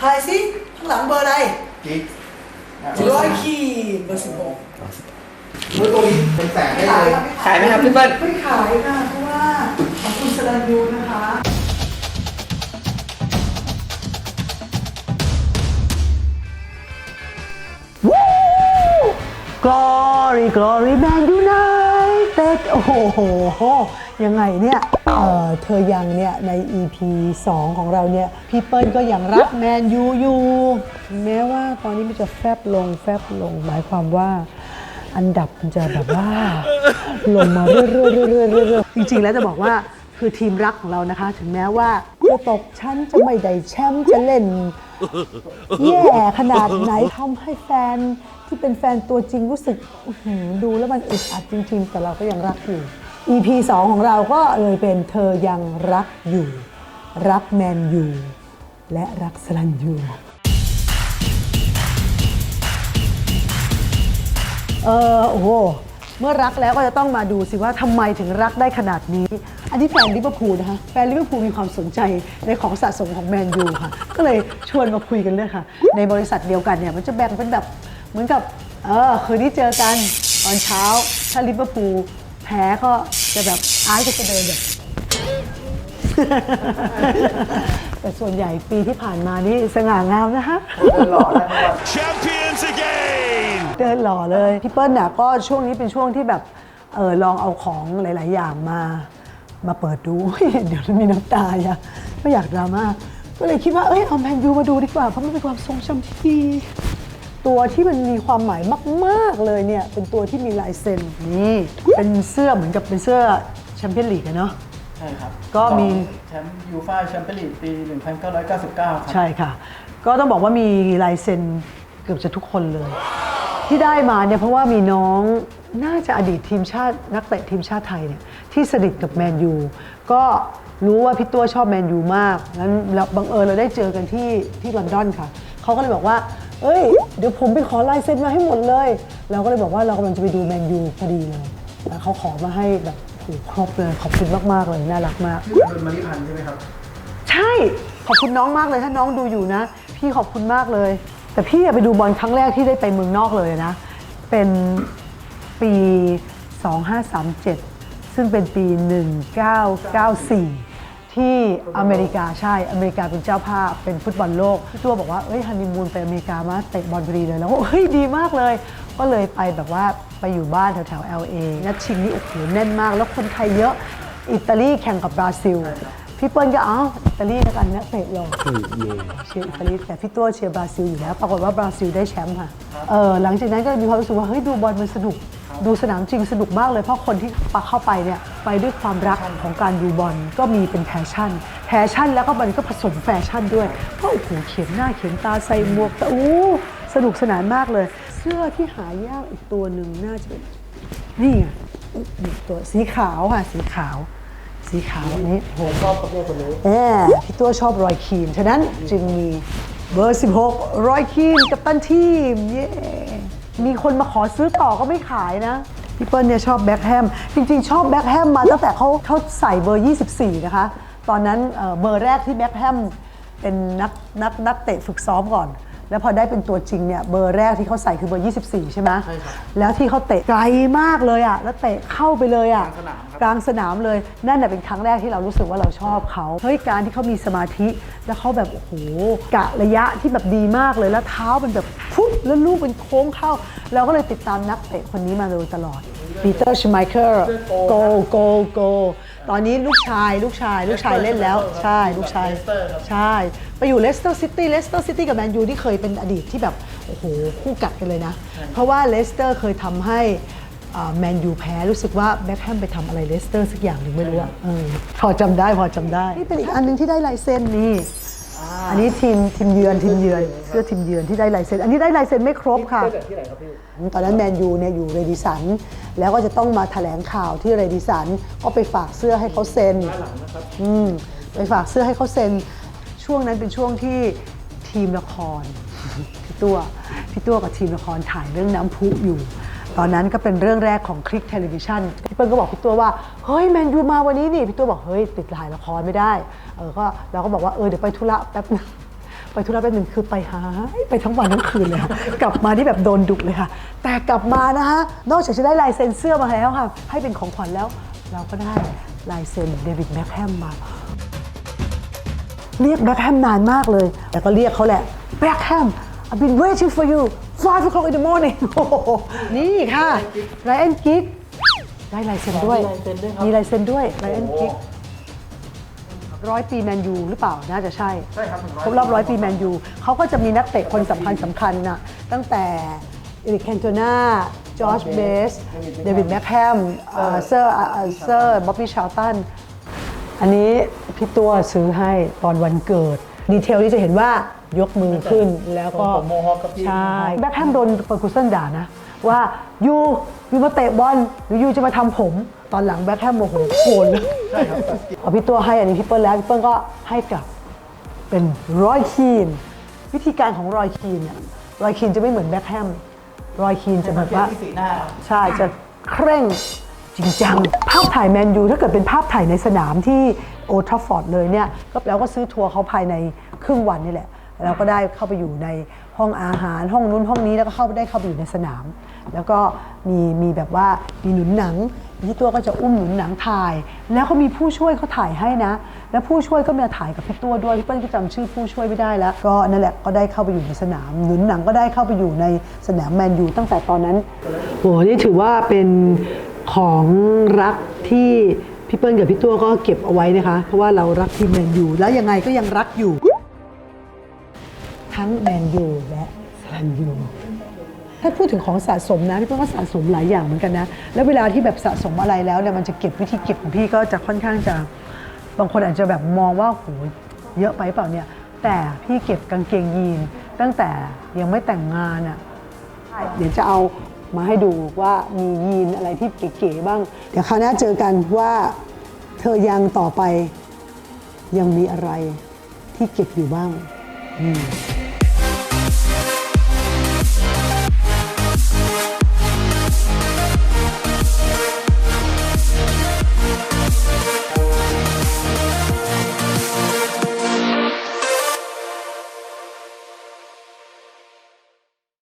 ทายสิข้างหลังเบอร์อะไรกิ๊กร้อยขีดเบอร์สิบหกมือตัวนี้เป็นแสนได้เลยขายไหมครับพี่เปิ้ลไม่ขายค่ะเพราะว่าของคุณสรัญยูนะคะ Glory Glory Man United โอ้โหยังไงเนี่ย เธอยังเนี่ยใน EP 2 ของเราเนี่ยพี่เปิ้ลก็ยังรักแมนยูอยู่แม้ว่าตอนนี้มันจะแฟบลงแฟบลงหมายความว่าอันดับมันจะแบบว่าลงมาเรื่อยๆเรื่อยๆเรื่อยๆจริงๆแล้วจะบอกว่าคือทีมรักของเรานะคะ ถึงแม้ว่าจะตกชั้นจะไม่ได้แชมป์จะเล่นแย่ขนาดไหนทำให้แฟนที่เป็นแฟนตัวจริงรู้สึกดูแล้วมันอึดอัดจริง ๆ แต่เราก็ยังรักอยู่ EP 2 ของเราก็เลยเป็นเธอยังรักอยู่ รักแมนยูและรักสลันยูเออโอ้โหเมื่อรักแล้วก็จะต้องมาดูสิว่าทำไมถึงรักได้ขนาดนี้ อันนี้แฟนลิเวอร์พูลนะคะแฟนลิเวอร์พูลมีความสนใจในของสะสมของแมนยูค่ะ ก็เลยชวนมาคุยกันเลยค่ะ ในบริษัทเดียวกันเนี่ยมันจะแบ่งเป็นแบบเหมือนกับเออคืนนี้เจอกันตอนเช้า ถ้าลิเวอร์พูลแพ้ก็ จะแบบอาร์ตก็จะเดินแบบ แต่ส่วนใหญ่ปีที่ผ่านมานี่สง่างามนะคะเดินหล่อแล้วนะครับ Champions again! เดินหล่อเลยพี่เปิ้ลน่ะก็ช่วงนี้เป็นช่วงที่แบบเออลองเอาของหลาย ๆ อย่างมา มาเปิดดู เดี๋ยวมันมีน้ำตาอย่าไม่อยากดราม่าก็เลยคิดว่าเอ้ยเอาแมนยูมาดูดีกว่าเพราะมันเป็นความทรงจำที่ดี ตัวที่มันมีความหมายมาก ๆ เลยเนี่ย เป็นตัวที่มีลายเซ็นนี่เป็นเสื้อเหมือนกับเป็นเสื้อแชมเปี้ยนลีกอะเนาะ ใช่ครับก็มี แชมป์ยูฟ่าแชมเปี้ยนลีกปี 1999 ครับ ใช่ค่ะ ก็ต้องบอกว่ามีลายเซ็นเกือบจะทุกคนเลย ที่ได้มาเนี่ยเพราะว่ามีน้องน่าจะอดีตทีมชาตินักเตะทีมชาติไทยเนี่ยที่สนิทกับแมนยูก็รู้ว่าพี่ตัวชอบแมนยูมากงั้นเราบังเอิญเราได้เจอกันที่ที่ลอนดอนค่ะเขาก็เลยบอกว่า เอ้ย เดี๋ยวผมไปขอลายเซ็นมาให้หมดเลย เราก็เลยบอกว่าเรากำลังจะไปดูแมนยูพอดีเลยแล้วเขาขอมาให้แบบโอ้โหครบเลยขอบคุณมากๆเลยน่ารักมากนี่เป็นมาริพันธ์ใช่ไหมครับ ใช่ ขอบคุณน้องมากเลยถ้าน้องดูอยู่นะ พี่ขอบคุณมากเลย แต่พี่อะไปดูบอลครั้งแรกที่ได้ไปเมืองนอกเลยนะ เป็นปี 2537 ซึ่งเป็นปี 1994 ที่อเมริกาใช่อเมริกาเป็นเจ้าภาพเป็นฟุตบอลโลกพี่ตัวบอกว่าเอ้ยฮันนีมูนไปอเมริกามาเตะบอลพอดีเลยแล้วก็เฮ้ยดีมากเลย ก็เลยไปแบบว่าไปอยู่บ้านแถวแถวๆ LA นัดชิงนี่โอ้โหแน่นมาก แล้วคนไทยเยอะอิตาลีแข่งกับบราซิลพี่เปิ้ลก็เอ้าอิตาลีแล้วกันนักเตะเราเชียร์อิตาลีแต่พี่ตัวเชียร์บราซิลอยู่แล้วปรากฏว่าบราซิลได้แชมป์ค่ะเออหลังจากนั้นก็มีความรู้สึกว่าเฮ้ยดูบอลมันสนุก ดูสนามจริงสนุกมากเลยเพราะคนที่ปักเข้าไปเนี่ยไปด้วยความรักของการดูบอลก็มีเป็นแพชชั่น แพชชั่นแล้วก็มันก็ผสมแฟชั่นด้วยเพราะโอ้โหเขียนหน้าเขียนตาใส่หมวกแต่อู้สนุกสนานมากเลย เสื้อที่หายากอีกตัวหนึ่งน่าจะเป็นนี่ไงนี่ตัวสีขาวค่ะสีขาว สีขาวอันนี้ผมชอบประเภทคนนี้แอบพี่ตัวชอบรอยคีนฉะนั้นจึงมีเบอร์ 16 รอยคีนกับตันทีมเย้ มีคนมาขอซื้อต่อก็ไม่ขายนะ พี่เปิ้ลเนี่ยชอบแบ็คแฮม จริงๆ ชอบแบ็คแฮมมาตั้งแต่เขาเขาใส่เบอร์ 24 นะคะ ตอนนั้นเอ่อเบอร์แรกที่แบ็คแฮมเป็นนักนักนักเตะฝึกซ้อมก่อน แล้วพอได้เป็นตัวจริงเนี่ยเบอร์แรกที่เขาใส่คือเบอร์ 24 ใช่ไหมใช่ครับแล้วที่เขาเตะไกลมากเลยอะแล้วเตะเข้าไปเลยอะกลางสนามเลยนั่นแหะเป็นครั้งแรกที่เรารู้สึกว่าเราชอบเขาเฮ้ยการที่เขามีสมาธิแล้วเขาแบบโอ้โหกะระยะที่แบบดีมากเลยแล้วเท้ามันแบบฟุ๊บแล้วลูกเป็นโค้งเข้า เราก็เลยติดตามนักเตะคนนี้มาโดยตลอดปีเตอร์ชไมเคิลโกโกโก ตอนนี้ลูกชายลูกชายลูกชายเล่นแล้ว ใช่ลูกชาย ใช่ ไปอยู่เลสเตอร์ซิตี้เลสเตอร์ซิตี้กับแมนยูที่เคยเป็นอดีตที่แบบ โอ้โห คู่กัดกันเลยนะ เพราะว่าเลสเตอร์เคยทำให้แมนยูแพ้รู้สึกว่าแบ็คแฮมไปทำอะไรเลสเตอร์สักอย่างหนึ่งไม่รู้อะเออพอจำได้พอจำได้ นี่เป็นอีกอันหนึงที่ได้ลายเซ็นนี่ อันนี้ทีมทีมเยือนทีมเยือนเสื้อทีมเยือนที่ได้ลายเซ็นอันนี้ได้ลายเซ็นไม่ครบค่ะ ที่ไหนครับพี่ ตอนนั้นแมนยูเนี่ยอยู่เรดิสัน แล้วก็จะต้องมาแถลงข่าวที่เรดิสัน ก็ไปฝากเสื้อให้เขาเซ็นอืมไปฝากเสื้อให้เขาเซ็น ช่วงนั้นเป็นช่วงที่ทีมละคร พี่ตัวพี่ตัวกับทีมละครถ่ายเรื่องน้ำพุอยู่ ตอนนั้นก็เป็นเรื่องแรกของคลิกเทเลวิชันพี่เปิ้ลก็บอกพี่ตัวว่า เฮ้ยแมนยูมาวันนี้นี่พี่ตัวบอกเฮ้ยติดถ่ายละครไม่ได้เออก็เราก็บอกว่าเออเดี๋ยวไปธุระแป๊บนึงไปธุระแป๊บหนึ่งคือไปหายไปทั้งวันทั้งคืนเลยค่ะกลับมาที่แบบโดนดุเลยค่ะ แต่กลับมานะคะนอกจากจะได้ลายเซ็นเสื้อมาแล้วค่ะ ให้เป็นของขวัญแล้วเราก็ได้ลายเซ็นเดวิดแบ็คแฮมมาเรียกแบ็คแฮมนานมากเลย แต่ก็เรียกเขาแหละแบ็คแฮม I've been waiting for you five o'clock in the morning โอ้โหนี่ค่ะไรอันกิกได้ลายเซ็นด้วย มีลายเซ็นด้วยไรอันกิกร้อยปีแมนยูหรือเปล่า น่าจะใช่ ใช่ครับ100ครบรอบร้อยปีแมนยูเขาก็จะมีนักเตะคนสำคัญสำคัญนะตั้งแต่เอริกแคนโตนาจอร์จเบส เดวิดแบ็คแฮมเซอร์เซอร์บ๊อบบี้ชาลตัน อันนี้พี่ตัวซื้อให้ตอนวันเกิด ดีเทลที่จะเห็นว่ายกมือขึ้นแล้วก็ผมโมฮอคกับพี่ ใช่แบ็คแฮมโดนเปอร์คูเซนด่านะ ว่ายูยูมาเตะบอลหรือยูจะมาทำผมตอนหลังแบ็คแฮมโมโหโกรธเลยใช่ครับพอพี่ตัวให้อันนี้พี่เปิ้ลแล้วพี่เปิ้ลก็ให้กลับเป็นรอยคีน วิธีการของรอยคีนเนี่ยรอยคีนจะไม่เหมือนแบ็คแฮมรอยคีนจะแบบว่าที่สีหน้าใช่จะเคร่ง จริงจัง ภาพถ่ายแมนยูถ้าเกิดเป็นภาพถ่ายในสนามที่โอทราฟอร์ดเลยเนี่ยก็แล้วก็ซื้อทัวร์เขาภายในครึ่งวันนี่แหละแล้วก็ได้เข้าไปอยู่ในห้องอาหารห้องนู้นห้องนี้แล้วก็เข้าไปได้เข้าไปอยู่ในสนาม แล้วก็มีมีแบบว่ามีหนุนหนังพี่ตัวก็จะอุ้มหนุนหนังถ่าย แล้วก็มีผู้ช่วยเขาถ่ายให้นะ แล้วผู้ช่วยก็มาถ่ายกับพี่ตัวด้วยพี่เปิ้ลก็จำชื่อผู้ช่วยไม่ได้แล้ว ก็นั่นแหละก็ได้เข้าไปอยู่ในสนาม หนุนหนังก็ได้เข้าไปอยู่ในสนามแมนยูตั้งแต่ตอนนั้นโหนี่ถือว่าเป็น ของรักที่พี่เปิ้ลกับพี่ตัวก็เก็บเอาไว้นะคะ เพราะว่าเรารักทีมแมนยูแล้วยังไงก็ยังรักอยู่ ทั้งแมนยูและสลันยูถ้าพูดถึงของสะสมนะพี่เปิ้ลก็สะสมหลายอย่างเหมือนกันนะ แล้วเวลาที่แบบสะสมอะไรแล้วเนี่ยมันจะเก็บวิธีเก็บของพี่ก็จะค่อนข้างจะบางคนอาจจะแบบมองว่าโหเยอะไปเปล่าเนี่ย แต่พี่เก็บกางเกงยีนตั้งแต่ยังไม่แต่งงานอะ่ะเดี๋ยวจะเอา มาให้ดูว่ามียีนอะไรที่เก๋ๆบ้าง เดี๋ยวคราวหน้าเจอกันว่าเธอยังต่อไปยังมีอะไรที่เก็บอยู่บ้าง อืม